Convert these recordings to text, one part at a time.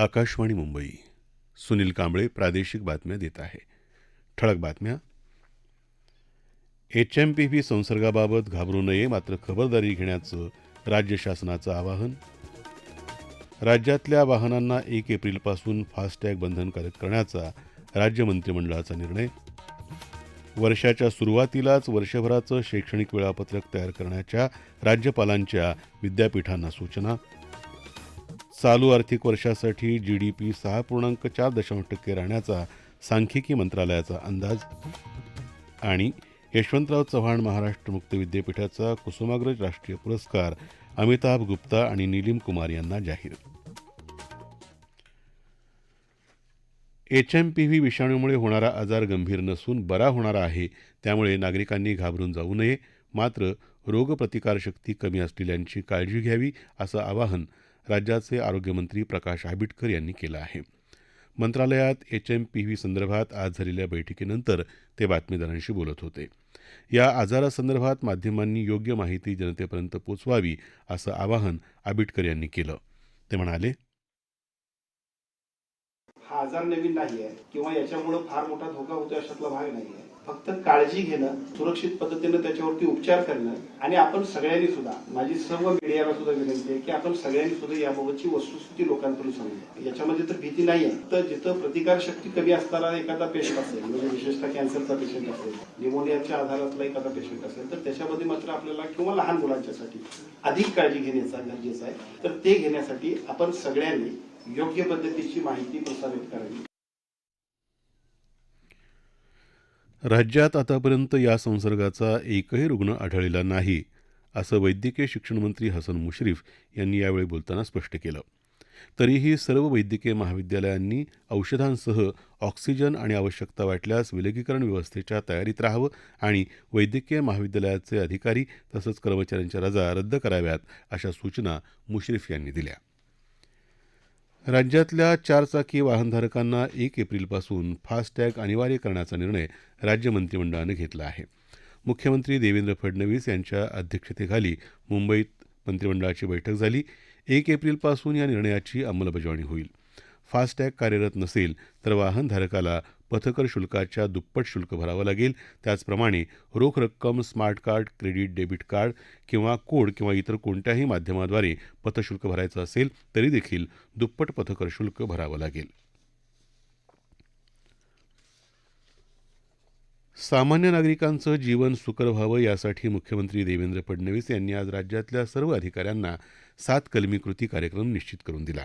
आकाशवाणी मुंबई. सुनील कांबळे प्रादेशिक बातम्या देत आहे. ठळक बातम्या. एच एम पी व्ही संसर्गाबाबत घाबरू नये मात्र खबरदारी घेण्याचं राज्य शासनाचं आवाहन. राज्यातल्या वाहनांना एक एप्रिलपासून फास्टॅग बंधनकारक करण्याचा राज्य मंत्रिमंडळाचा निर्णय. वर्षाच्या सुरुवातीलाच वर्षभराचं शैक्षणिक वेळापत्रक तयार करण्याच्या राज्यपालांच्या विद्यापीठांना सूचना. चालू आर्थिक वर्षासाठी जी डी पी सहा पूर्णांक चार दशांश टक्के राहण्याचा सांख्यिकी मंत्रालयाचा अंदाज आणि यशवंतराव चव्हाण महाराष्ट्र मुक्त विद्यापीठाचा कुसुमाग्रज राष्ट्रीय पुरस्कार अमिताभ गुप्ता आणि नीलिम कुमार यांना जाहीर. एच एम पी व्ही विषाणूमुळे होणारा आजार गंभीर नसून बरा होणारा आहे त्यामुळे नागरिकांनी घाबरून जाऊ नये मात्र रोगप्रतिकारशक्ती कमी असलेल्यांची काळजी घ्यावी असं आवाहन राज्याचे आरोग्यमंत्री प्रकाश आंबिडकर यांनी केलं आहे. मंत्रालयात एच एम पी व्ही संदर्भात आज झालेल्या बैठकीनंतर ते बातमीदारांशी बोलत होते. या आजारासंदर्भात माध्यमांनी योग्य माहिती जनतेपर्यंत पोचवावी असं आवाहन आबिटकर यांनी केलं. ते म्हणाले हा आजार नवीन नाही आहे किंवा याच्यामुळे फार मोठा धोका होतो अशातला भाग नाही आहे फक्त काळजी घेणं सुरक्षित पद्धतीनं त्याच्यावरती उपचार करणं आणि आपण सगळ्यांनी सुद्धा माझी सर्व मीडियाला सुद्धा विनंती आहे की आपण सगळ्यांनी सुद्धा याबाबतची वस्तुस्थिती लोकांकडून सांगू याच्यामध्ये तर भीती नाही आहे तर जिथं प्रतिकार शक्ती कमी असणारा एखादा पेशंट असेल म्हणजे विशेषतः कॅन्सरचा पेशंट असेल निमोनियाच्या आधारातला एखादा पेशंट असेल तर त्याच्यामध्ये मात्र आपल्याला किंवा लहान मुलांच्यासाठी अधिक काळजी घेण्याचा गरजेचं आहे. तर ते घेण्यासाठी आपण सगळ्यांनी योग्य पद्धतीची माहिती प्रसारित करावी. राज्यात आतापर्यंत या संसर्गाचा एकही रुग्ण आढळलेला नाही असं वैद्यकीय शिक्षण मंत्री हसन मुश्रीफ यांनी यावेळी बोलताना स्पष्ट केलं. तरीही सर्व वैद्यकीय महाविद्यालयांनी औषधांसह ऑक्सिजन आणि आवश्यकता वाटल्यास विलगीकरण व्यवस्थेच्या तयारीत राहावं आणि वैद्यकीय महाविद्यालयाचे अधिकारी तसंच कर्मचाऱ्यांच्या रजा रद्द कराव्यात अशा सूचना मुश्रीफ यांनी दिल्या. राज्यातल्या चारचाकी वाहनधारकांना एक एप्रिलपासून फास्टॅग अनिवार्य करण्याचा निर्णय राज्य मंत्रिमंडळानं घेतला आहे. मुख्यमंत्री देवेंद्र फडणवीस यांच्या अध्यक्षतेखाली मुंबईत मंत्रिमंडळाची बैठक झाली. एक एप्रिलपासून या निर्णयाची अंमलबजावणी होईल. फास्टॅग कार्यरत नसेल तर वाहनधारकाला पथकर शुल्काच्या दुप्पट शुल्क भरावं लागेल. त्याचप्रमाणे रोख रक्कम smart card credit debit card किंवा कोड किंवा इतर कोणत्याही माध्यमाद्वारे पथशुल्क भरायचं असेल तरी देखील दुप्पट पथकर शुल्क भरावं लागेल. सामान्य नागरिकांचं जीवन सुकर व्हावं यासाठी मुख्यमंत्री देवेंद्र फडणवीस यांनी आज राज्यातल्या सर्व अधिकाऱ्यांना सात कलमी कृती कार्यक्रम निश्चित करून दिला.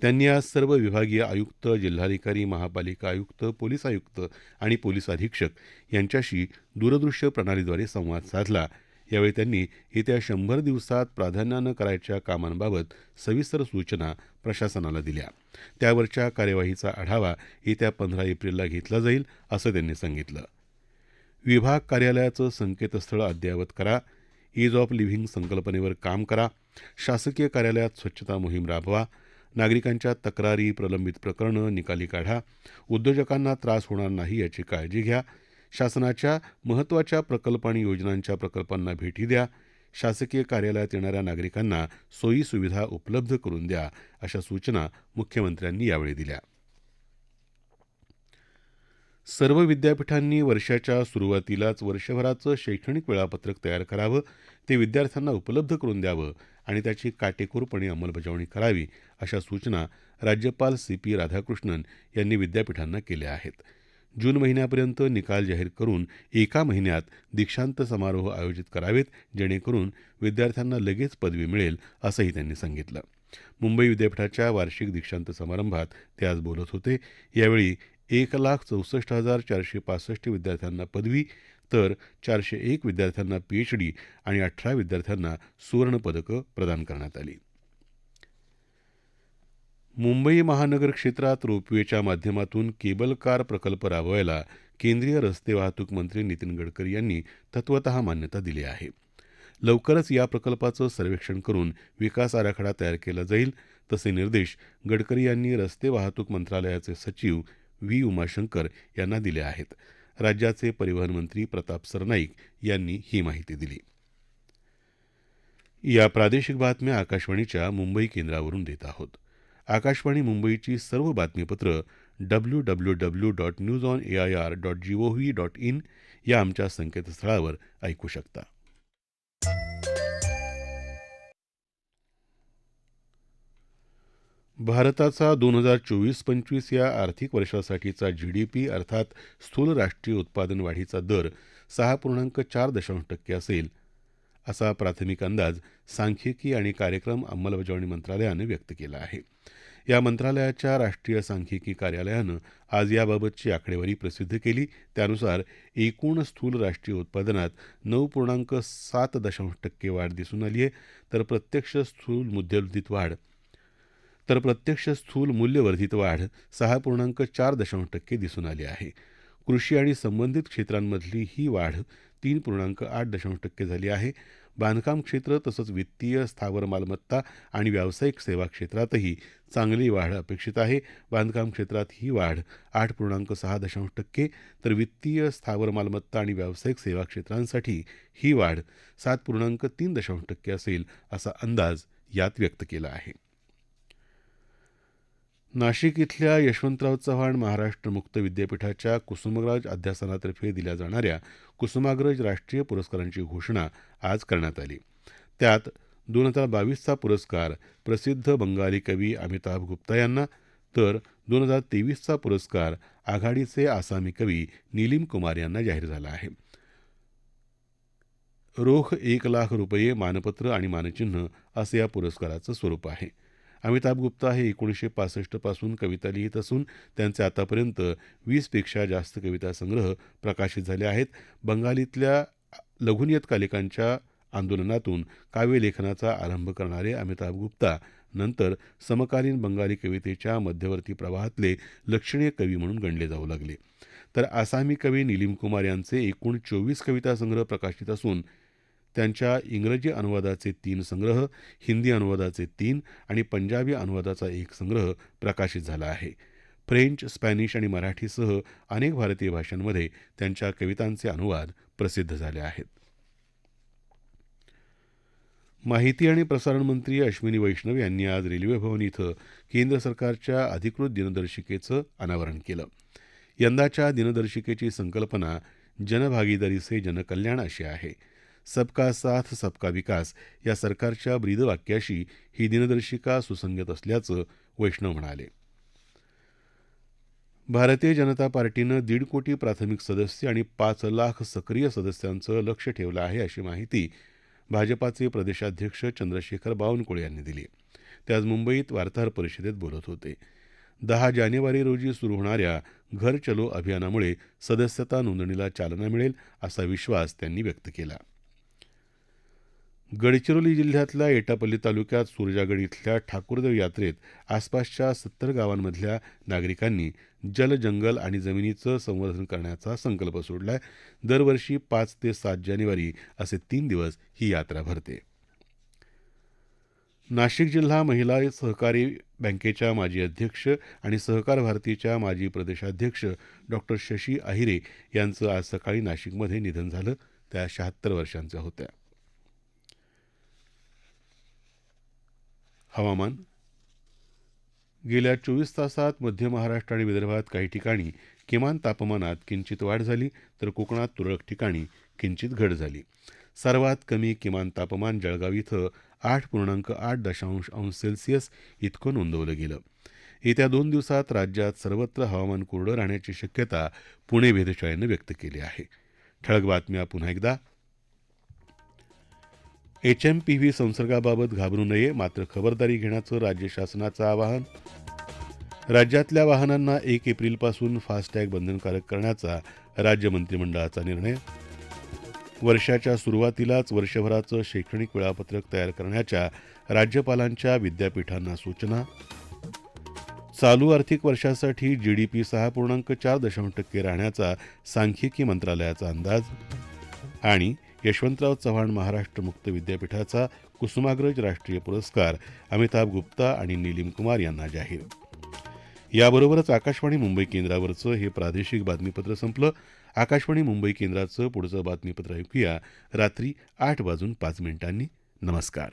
त्यांनी आज सर्व विभागीय आयुक्त जिल्हाधिकारी महापालिका आयुक्त पोलीस आयुक्त आणि पोलीस अधीक्षक यांच्याशी दूरदृश्य प्रणालीद्वारे संवाद साधला. यावेळी त्यांनी येत्या शंभर दिवसात प्राधान्यानं करायच्या कामांबाबत सविस्तर सूचना प्रशासनाला दिल्या. त्यावरच्या कार्यवाहीचा आढावा येत्या पंधरा एप्रिलला घेतला जाईल असं त्यांनी सांगितलं. विभाग कार्यालयाचं संकेतस्थळ अद्ययावत करा. ईज ऑफ लिव्हिंग संकल्पनेवर काम करा. शासकीय कार्यालयात स्वच्छता मोहीम राबवा. नागरिकांच्या तक्रारी प्रलंबित प्रकरणं निकाली काढा. उद्योजकांना त्रास होणार नाही याची काळजी घ्या. शासनाच्या महत्त्वाच्या प्रकल्प आणि योजनांच्या प्रकल्पांना भेटी द्या. शासकीय कार्यालयात येणाऱ्या नागरिकांना सोयी सुविधा उपलब्ध करून द्या अशा सूचना मुख्यमंत्र्यांनी यावेळी दिल्या. सर्व विद्यापीठांनी वर्षाच्या सुरुवातीलाच वर्षभराचं शैक्षणिक वेळापत्रक तयार करावं. ते विद्यार्थ्यांना उपलब्ध करून द्यावं. आणि त्याची काटेकोरपणे अंमलबजावणी करावी अशा सूचना राज्यपाल सी पी राधाकृष्णन यांनी विद्यापीठांना केल्या आहेत. जून महिन्यापर्यंत निकाल जाहीर करून एका महिन्यात दीक्षांत समारोह आयोजित करावेत जेणेकरून विद्यार्थ्यांना लगेच पदवी मिळेल असंही त्यांनी सांगितलं. मुंबई विद्यापीठाच्या वार्षिक दीक्षांत समारंभात ते आज बोलत होते. यावेळी एक लाख चौसष्ट हजार चारशे पासष्ट विद्यार्थ्यांना पदवी तर चारशे एक विद्यार्थ्यांना पीएचडी आणि अठरा विद्यार्थ्यांना सुवर्णपदकं प्रदान करण्यात आली. मुंबई महानगर क्षेत्रात रोपवेच्या माध्यमातून केबल कार प्रकल्प राबवायला केंद्रीय रस्ते वाहतूक मंत्री नितीन गडकरी यांनी तत्वत मान्यता दिली आहे. लवकरच या प्रकल्पाचं सर्वेक्षण करून विकास आराखडा तयार केला जाईल तसे निर्देश गडकरी यांनी रस्ते वाहतूक मंत्रालयाचे सचिव व्ही उमाशंकर यांना दिले आहेत. राज्याचे परिवहन मंत्री प्रताप सरनाईक यांनी ही माहिती दिली. या प्रादेशिक बातम्या आकाशवाणीच्या मुंबई केंद्रावरून देत आहोत. आकाशवाणी मुंबईची सर्व बातमीपत्र W W W dot news on A I R dot G O V dot in या आमच्या संकेतस्थळावर ऐकू शकता. भारताचा दोन हजार चोवीस पंचवीस या आर्थिक वर्षासाठीचा जी डी पी अर्थात स्थूल राष्ट्रीय उत्पादन वाढीचा दर सहा पूर्णांक चार दशांश टक्के असेल असा प्राथमिक अंदाज सांख्यिकी आणि कार्यक्रम अंमलबजावणी मंत्रालयानं व्यक्त केला आहे. या मंत्रालयाच्या राष्ट्रीय सांख्यिकी कार्यालयानं आज याबाबतची आकडेवारी प्रसिद्ध केली. त्यानुसार एकूण स्थूल राष्ट्रीय उत्पादनात नऊ पूर्णांक सात दशांश टक्के वाढ दिसून आली आहे. तर प्रत्यक्ष स्थूल मुद्दवर्धित वाढ तर प्रत्यक्ष स्थूल मूल्यवर्धित वाढ सहा पूर्णांक चार दशांश टक्के दिसून आली आहे. कृषी आणि संबंधित क्षेत्रांमधली ही वाढ तीन पूर्णांक आठ दशांश टक्के झाली आहे. बांधकाम क्षेत्र तसंच वित्तीय स्थावर मालमत्ता आणि व्यावसायिक सेवा क्षेत्रातही चांगली वाढ अपेक्षित आहे. बांधकाम क्षेत्रात ही वाढ आठ पूर्णांक सहा दशांश टक्के तर वित्तीय स्थावर मालमत्ता आणि व्यावसायिक सेवा क्षेत्रांसाठी ही वाढ सात पूर्णांक तीन दशांश टक्के असेल असा अंदाज यात व्यक्त केला आहे. नाशिक इथल्या यशवंतराव चव्हाण महाराष्ट्र मुक्त विद्यापीठाच्या कुसुमग्रज अध्यासनातर्फे दिल्या जाणाऱ्या कुसुमाग्रज राष्ट्रीय पुरस्कारांची घोषणा आज करण्यात आली. त्यात दोन हजार बावीसचा पुरस्कार प्रसिद्ध बंगाली कवी अमिताभ गुप्ता यांना तर दोन हजार तेवीसचा पुरस्कार आघाडीचे आसामी कवी निलीम कुमार यांना जाहीर झाला आहे. रोख एक लाख रुपये मानपत्र आणि मानचिन्ह असं या पुरस्काराचं स्वरूप आहे. अमिताभ गुप्ता हे एकोणीसशे पासष्टपासून कविता लिहित असून त्यांचे आतापर्यंत वीसपेक्षा जास्त कविता संग्रह प्रकाशित झाले आहेत. बंगालीतल्या लघुनियतकालिकांच्या आंदोलनातून काव्यलेखनाचा आरंभ करणारे अमिताभ गुप्ता नंतर समकालीन बंगाली कवितेच्या मध्यवर्ती प्रवाहातले लक्षणीय कवी म्हणून गणले जाऊ लागले. तर आसामी कवी निलीम कुमार यांचे एकूण चोवीस कविता संग्रह प्रकाशित असून त्यांच्या इंग्रजी अनुवादाचे तीन संग्रह हिंदी अनुवादाचे तीन आणि पंजाबी अनुवादाचा एक संग्रह प्रकाशित झाला आहे. फ्रेंच स्पॅनिश आणि मराठीसह अनेक भारतीय भाषांमध्ये त्यांच्या कवितांचे अनुवाद प्रसिद्ध झाले आहेत. माहिती आणि प्रसारण मंत्री अश्विनी वैष्णव यांनी आज रेल्वे भवन इथं केंद्र सरकारच्या अधिकृत दिनदर्शिकेचं अनावरण केलं. यंदाच्या दिनदर्शिकेची संकल्पना जनभागीदारी से जनकल्याण अशी आहे. सबका साथ सबका विकास या सरकारच्या ब्रीदवाक्याशी ही दिनदर्शिका सुसंगत असल्याचं वैष्णव म्हणाले. भारतीय जनता पार्टीनं दीड कोटी प्राथमिक सदस्य आणि पाच लाख सक्रिय सदस्यांचं लक्ष ठेवलं आहे अशी माहिती भाजपाचे प्रदेशाध्यक्ष चंद्रशेखर बावनकुळे यांनी दिली. ते आज मुंबईत वार्ताहर परिषदेत बोलत होते. दहा जानेवारी रोजी सुरू होणाऱ्या घर चलो अभियानामुळे सदस्यता नोंदणीला चालना मिळेल असा विश्वास त्यांनी व्यक्त केला. गडचिरोली जिल्ह्यातल्या एटापल्ली तालुक्यात सुरजागड इथल्या ठाकूरदेव यात्रेत आसपासच्या सत्तर गावांमधल्या नागरिकांनी जल जंगल आणि जमिनीचं संवर्धन करण्याचा संकल्प सोडलाय. दरवर्षी पाच ते सात जानेवारी असे तीन दिवस ही यात्रा भरते. नाशिक जिल्हा महिला सहकारी बँकेच्या माजी अध्यक्ष आणि सहकार भारतीच्या माजी प्रदेशाध्यक्ष डॉक्टर शशी अहिरे यांचं आज सकाळी नाशिकमध्ये निधन झालं. त्या शहात्तर वर्षांच्या होत्या. हवामान. गेल्या चोवीस तासात मध्य महाराष्ट्र आणि विदर्भात काही ठिकाणी किमान तापमानात किंचित वाढ झाली तर कोकणात तुरळक ठिकाणी किंचित घट झाली. सर्वात कमी किमान तापमान जळगाव इथं आठ पूर्णांक आठ दशांश अंश सेल्सिअस इतकं नोंदवलं गेलं. येत्या दोन दिवसात राज्यात सर्वत्र हवामान कोरडं राहण्याची शक्यता पुणे वेधशाळेनं व्यक्त केली आहे. ठळक बातम्या पुन्हा एकदा. एच एम पी व्ही संसर्गाबाबत घाबरू नये मात्र खबरदारी घेण्याचं राज्य शासनाचं आवाहन. राज्यातल्या वाहनांना एक एप्रिलपासून फास्टॅग बंधनकारक करण्याचा राज्य मंत्रिमंडळाचा निर्णय. वर्षाच्या सुरुवातीलाच वर्षभराचं शैक्षणिक वेळापत्रक तयार करण्याच्या राज्यपालांच्या विद्यापीठांना सूचना. चालू आर्थिक वर्षासाठी जीडीपी सहा पूर्णांक चार दशांश टक्के राहण्याचा सांख्यिकी मंत्रालयाचा अंदाज. आणि यशवंतराव चव्हाण महाराष्ट्र मुक्त विद्यापीठाचा कुसुमाग्रज राष्ट्रीय पुरस्कार अमिताभ गुप्ता आणि नीलिम कुमार यांना जाहीर. याबरोबरच आकाशवाणी मुंबई केंद्रावरचं हे प्रादेशिक बातमीपत्र संपलं. आकाशवाणी मुंबई केंद्राचं पुढचं बातमीपत्र ऐकूया. रात्री आठ वाजून पाच मिनिटांनी. नमस्कार.